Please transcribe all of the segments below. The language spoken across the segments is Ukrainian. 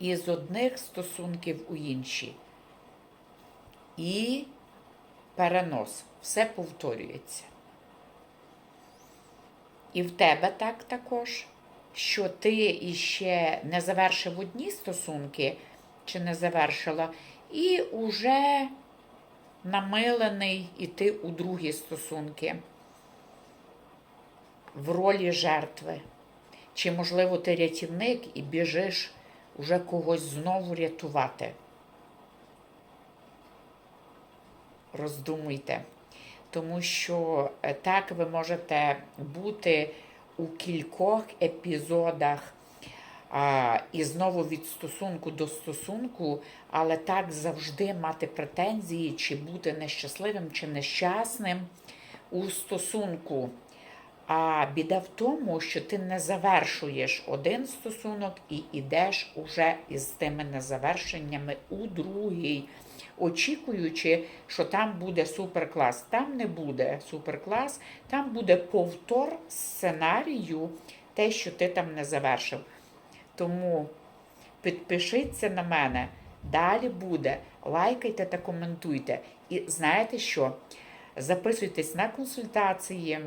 із одних стосунків у інші. І перенос. Все повторюється. І в тебе так також, що ти іще не завершив одні стосунки, чи не завершила, і уже намилений іти у другі стосунки в ролі жертви. Чи, можливо, ти рятівник і біжиш уже когось знову рятувати. Роздумуйте. Тому що е, так ви можете бути у кількох епізодах а, і знову від стосунку до стосунку, але так завжди мати претензії, чи бути нещасливим, чи нещасним у стосунку. А біда в тому, що ти не завершуєш один стосунок і йдеш уже із тими незавершеннями у другий, очікуючи, що там буде суперклас. Там не буде суперклас, там буде повтор сценарію, те, що ти там не завершив. Тому підпишіться на мене. Далі буде. Лайкайте та коментуйте. І знаєте що? Записуйтесь на консультації.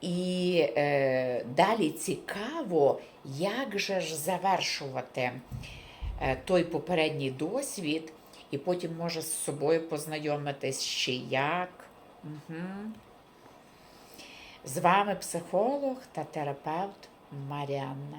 І е, далі цікаво, як же ж завершувати е, той попередній досвід, і потім може з собою познайомитись ще як. Угу. З вами психолог та терапевт Маріанна.